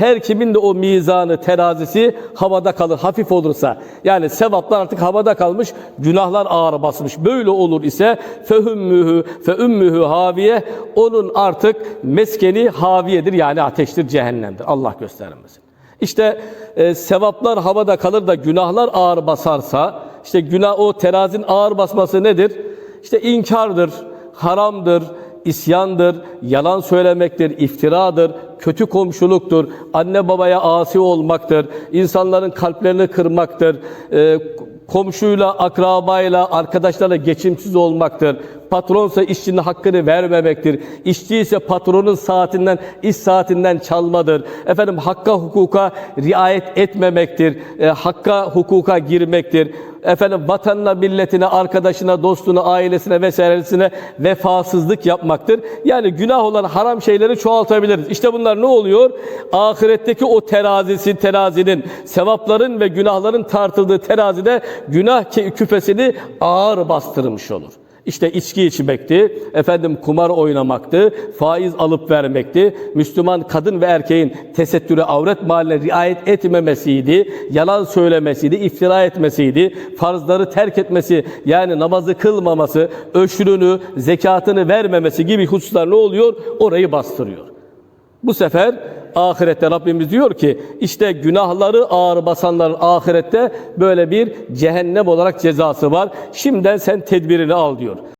Her kimin de o mizanı, terazisi havada kalır, hafif olursa. Yani sevaplar artık havada kalmış, günahlar ağır basmış. Böyle olur ise fehümmühü, feummühü haviye, onun artık meskeni haviyedir yani ateştir, cehennemdir. Allah göstermesin. İşte e, sevaplar havada kalır da günahlar ağır basarsa, işte günah o terazinin ağır basması nedir? İşte inkardır, haramdır, isyandır, yalan söylemektir, iftiradır, kötü komşuluktur, anne babaya asi olmaktır, insanların kalplerini kırmaktır, e, komşuyla, akrabayla, arkadaşlarla geçimsiz olmaktır. Patronsa işçinin hakkını vermemektir. İşçi ise patronun saatinden, iş saatinden çalmadır. Efendim hakka hukuka riayet etmemektir. E, hakka hukuka girmektir. Efendim vatanına, milletine, arkadaşına, dostuna, ailesine vesairesine vefasızlık yapmaktır. Yani günah olan haram şeyleri çoğaltabiliriz. İşte bunlar ne oluyor? Ahiretteki o terazisi, terazinin, sevapların ve günahların tartıldığı terazide günah küpesini ağır bastırmış olur. İşte içki içmekti, efendim kumar oynamaktı, faiz alıp vermekti, Müslüman kadın ve erkeğin tesettüre avret mahalline riayet etmemesiydi, yalan söylemesiydi, iftira etmesiydi, farzları terk etmesi yani namazı kılmaması, öşrünü, zekatını vermemesi gibi hususlar ne oluyor? Orayı bastırıyor. Bu sefer ahirette Rabbimiz diyor ki işte günahları ağır basanların ahirette böyle bir cehennem olarak cezası var. Şimdiden sen tedbirini al diyor.